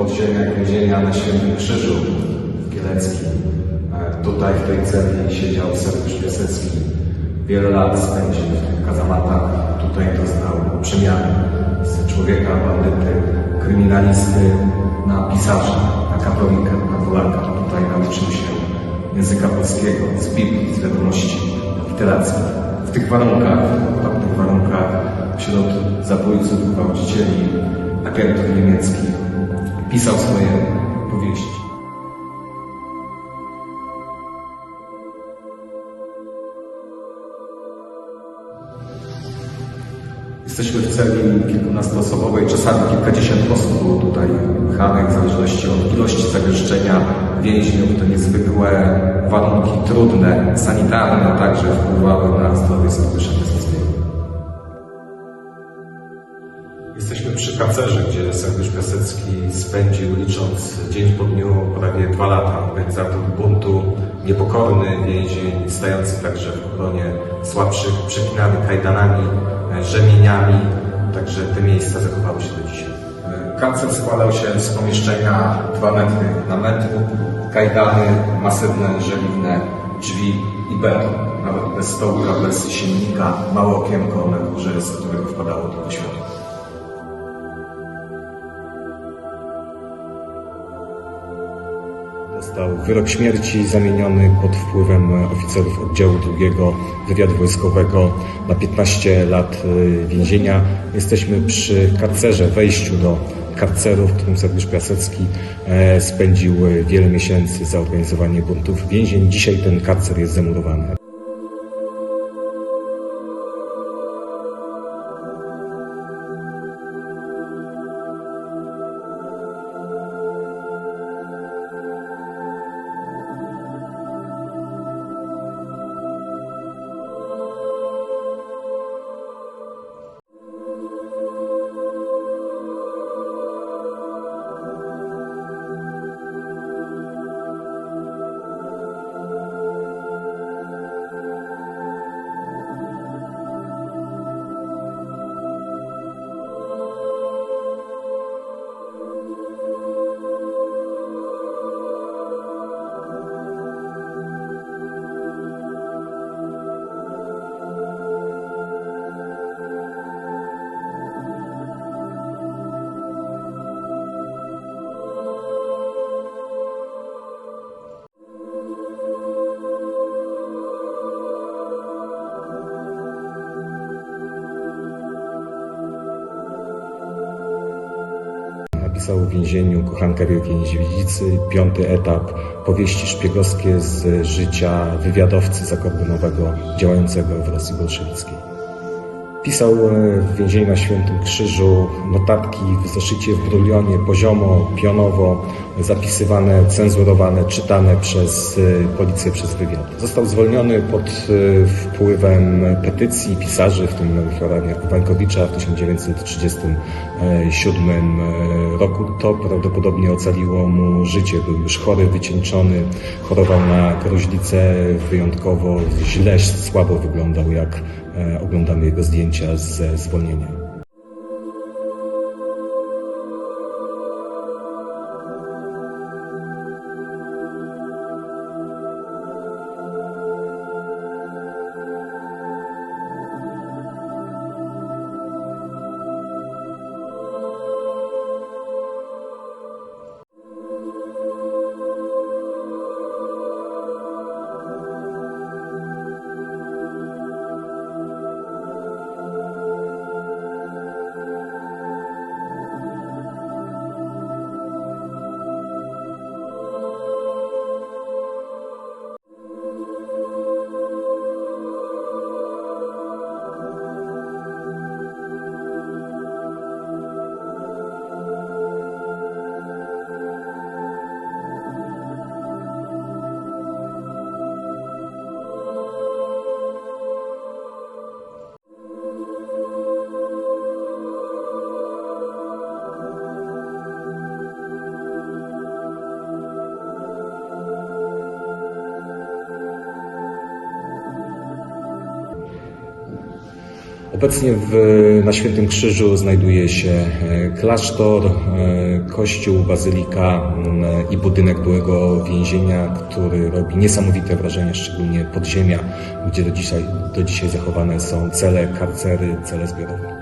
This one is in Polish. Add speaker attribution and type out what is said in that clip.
Speaker 1: Podziemiach więzienia na Świętym Krzyżu w Kieleckim. E, Tutaj w tej celi siedział Sergiusz Piasecki. Wiele lat spędził w tych kazamatach. Tutaj doznał przemiany z człowieka, bandyty, kryminalisty na pisarza, na katolika, na Polaka. Tutaj nauczył się języka polskiego, z Biblii, z wiadomości literackich. W tych warunkach, w okropnych warunkach, wśród zabójców, gwałcicieli, agentów niemieckich, pisał swoje powieści. Jesteśmy w celi kilkunastoosobowej, czasami kilkadziesiąt osób było tutaj chanych, w zależności od ilości zagęszczenia więźniów. To niezwykłe warunki, trudne, sanitarne także wpływały na zdrowie Sergiusza Jesteśmy przy kacerze, gdzie Sergiusz Piasecki spędził, licząc dzień po dniu, prawie dwa lata. Organizator buntu, niepokorny więzień, stający także w obronie słabszych, przekinany kajdanami, e, rzemieniami. Także te miejsca zachowały się do dzisiaj. E, Kancer składał się z pomieszczenia 2 metry na metr, kajdany, masywne, żeliwne, drzwi i beton. Nawet bez stołka, bez silnika, małe okienko na górze, z którego wpadało tylko światło. Dostał wyrok śmierci zamieniony pod wpływem oficerów oddziału drugiego wywiadu wojskowego na 15 lat y, więzienia. Jesteśmy przy karcerze, wejściu do karceru, w którym Sergiusz Piasecki e, spędził e, wiele miesięcy za organizowanie buntów więzień. Dzisiaj ten karcer jest zamurowany. Napisał w więzieniu Kochanka Wielkiej Niedźwiedzicy, piąty etap, powieści szpiegowskie z życia wywiadowcy zakordonowego działającego w Rosji bolszewickiej. Pisał e, w więzieniu na Świętym Krzyżu. Notatki w zeszycie w brulionie, poziomo, pionowo, zapisywane, cenzurowane, czytane przez e, policję, przez wywiad. Został zwolniony pod e, wpływem petycji pisarzy, w tym Michała Wańkowicza w 1937 roku. To prawdopodobnie ocaliło mu życie. Był już chory, wycieńczony, chorował na gruźlicę, wyjątkowo źle, słabo wyglądał, jak oglądamy jego zdjęcia ze zwolnienia. Obecnie w, na Świętym Krzyżu znajduje się e, klasztor, e, kościół, bazylika m, i budynek byłego więzienia, który robi niesamowite wrażenie, szczególnie podziemia, gdzie do dzisiaj, do dzisiaj zachowane są cele, karcery, cele zbiorowe.